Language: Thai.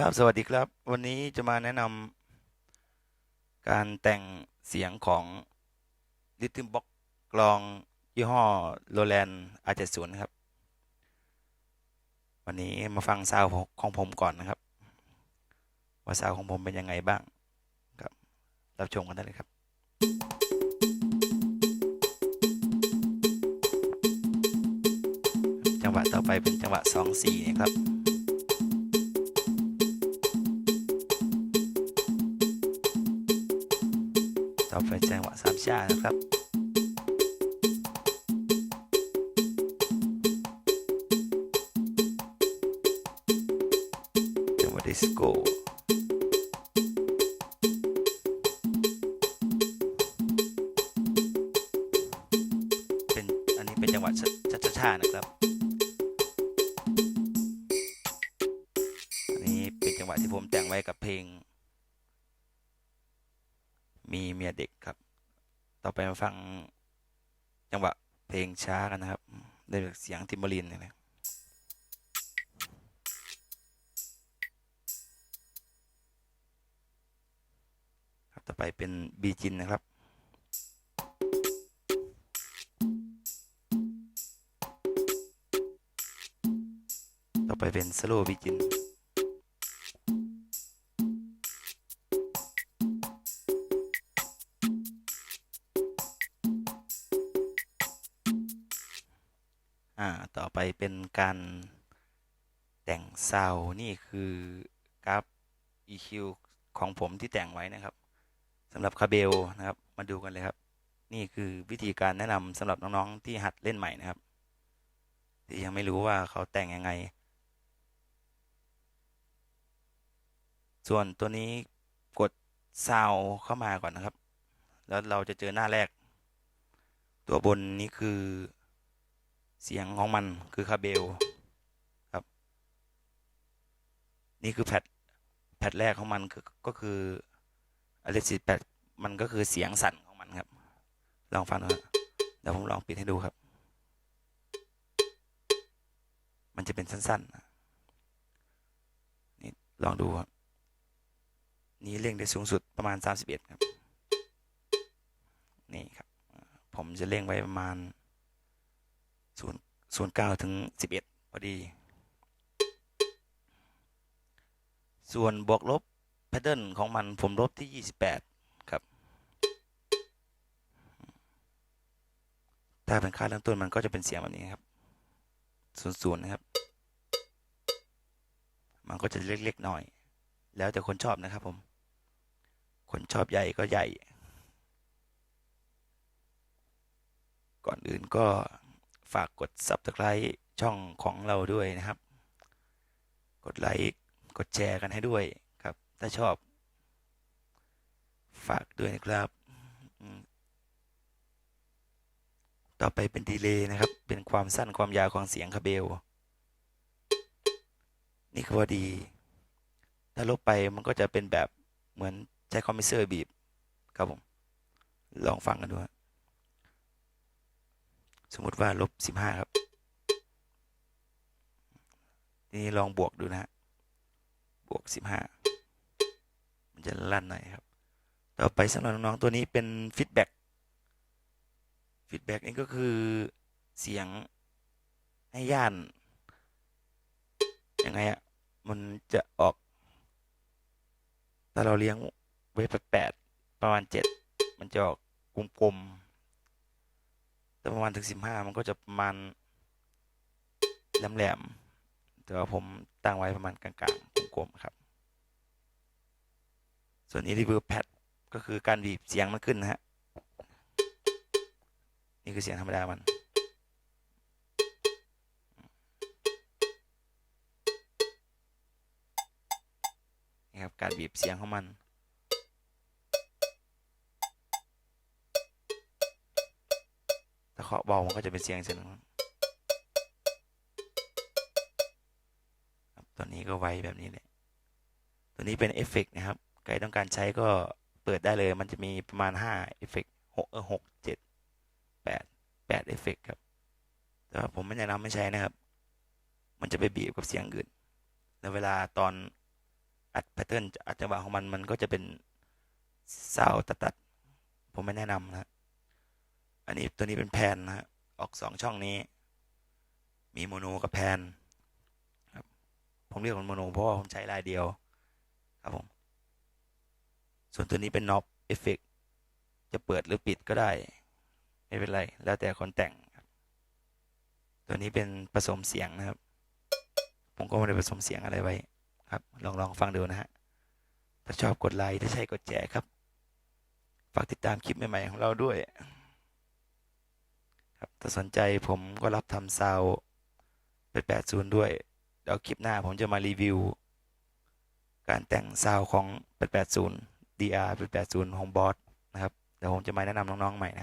ครับสวัสดีครับ วันนี้จะมาแนะนำการแต่งเสียงของ Rhythm Box กลองยี่ห้อ Roland R70 นะครับ วันนี้มาฟังซาวด์ของผมก่อนนะครับ ว่าซาวด์ของผมเป็นยังไงบ้างครับ รับชมกันได้เลยครับ จังหวะต่อไปเป็นจังหวะ 2 4นะครับ ต่อไปจังหวะสามชานะครับจังหวะดิสโก้เป็นอันนี้เป็นจังหวะชัชชาๆนะครับอันนี้เป็นจังหวะที่ผมแต่งไว้กับเพลง มีเมียเด็กครับ ต่อไปมาฟังจังหวะเพลงช้ากันนะครับ ได้จากเสียงทิมบอรินเนี่ยนะครับต่อไปเป็นบีจินนะครับต่อไปเป็นสโลบีจิน อ่าต่อไปเป็นการแต่งซาวนี่คือกราฟ EQ ของผมที่แต่งไว้นะครับสำหรับคาเบลนะครับ มาดูกันเลยครับ นี่คือวิธีการแนะนำสำหรับน้องๆที่หัดเล่นใหม่นะครับ ที่ยังไม่รู้ว่าเขาแต่งยังไง ส่วนตัวนี้กดซาวเข้ามาก่อนนะครับ แล้วเราจะเจอหน้าแรก ตัวบนนี้คือ เสียงของมันคือคาเบลครับ นี่คือแพทแพทแรกของมันคือก็คืออเลสิแพทมันก็คือเสียงสั่นของมันครับ ลองฟังดูเดี๋ยวผมลองปิดให้ดูครับ มันจะเป็นสั้นๆน,นี่ลองดูครับ นี่เร่งได้สูงสุดประมาณ 31 ครับ นี่ครับ ผมจะเร่งไว้ประมาณ ศูนย์ศูนย์เก้าถึงสิบเอ็ดพอดี ส่วนบวกลบแพทเทิร์นของมันผมลบที่ยี่สิบแปดครับ ถ้าเป็นค่าเริ่มต้นมันก็จะเป็นเสียงแบบนี้ครับศูนย์ศูนย์นะครับ มันก็จะเล็กๆหน่อย แล้วแต่คนชอบนะครับผม คนชอบใหญ่ก็ใหญ่ ก่อนอื่นก็ ฝากกด subscribe ช่องของเราด้วยนะครับ กดไลค์กดแชร์กันให้ด้วยครับ ถ้าชอบ ฝากด้วยนะครับ ต่อไปเป็นดีเลย์นะครับ เป็นความสั้นความยาวของเสียงคาเบล นี่คือพอดี ถ้าลบไปมันก็จะเป็นแบบเหมือนใช้คอมพิวเตอร์บีบ ครับผม ลองฟังกันดูครับ สมมติว่าลบสิบห้าครับ ทีนี้ลองบวกดูนะฮะ บวกสิบห้ามันจะลั่นหน่อยครับ ต่อไปสำหรับน้องๆตัวนี้เป็นฟีดแบ็กฟีดแบ็กนี่ก็คือเสียงให้ย่าน ยังไงอะมันจะออก ถ้าเราเลี้ยงไว้แปดประมาณเจ็ดมันจะออกกลมๆ แต่ประมาณถึงสิบห้ามันก็จะประมาณแหลมๆแต่ว่าผมตั้งไว้ประมาณกลางๆกลมๆครับ ส่วนนี้รีเวิร์แพดก็คือการบีบเสียงมันขึ้นนะฮะนี่คือเสียงธรรมดามันนี่ครับการบีบเสียงของมัน เคาะเบามันก็จะเป็นเสียงเสียงครับตัวนี้ก็ไว้แบบนี้เลยตัวนี้เป็นเอฟเฟกต์นะครับ ใครต้องการใช้ก็เปิดได้เลย มันจะมีประมาณห้าเอฟเฟกต์หกเออหกเจ็ดแปดแปดเอฟเฟกต์ครับ แต่ว่าผมไม่แนะนำไม่ใช้นะครับ มันจะไปบีบกับเสียงอื่น แล้วเวลาตอนอัดแพทเทิร์นอัดจังหวะของมันมันก็จะเป็นซาวตัดตัด ผมไม่แนะนำนะฮะ อันนี้ตัวนี้เป็นแพนนะฮะออกสองช่องนี้ มีโมโนกับแพนครับผมเรียกมันโมโนเพราะว่าผมใช้ลายเดียวครับผมส่วนตัวนี้เป็นน็อปเอฟเฟกจะเปิดหรือปิดก็ได้ ไม่เป็นไร แล้วแต่คนแต่งครับตัวนี้เป็นผสมเสียงนะครับ ผมก็ไม่ได้ผสมเสียงอะไรไว้ครับ ลองลองฟังดูนะฮะถ้าชอบกดไลค์ถ้าใช่กดแชร์ครับฝากติดตามคลิปใหม่ๆของเราด้วย ถ้าสนใจผมก็รับทำซาวเป็น80ด้วย เดี๋ยวคลิปหน้าผมจะมารีวิว การแต่งซาวของ880 DR 880ของบอสนะครับ เดี๋ยวผมจะมาแนะนำน้อง ๆ ใหม่นะ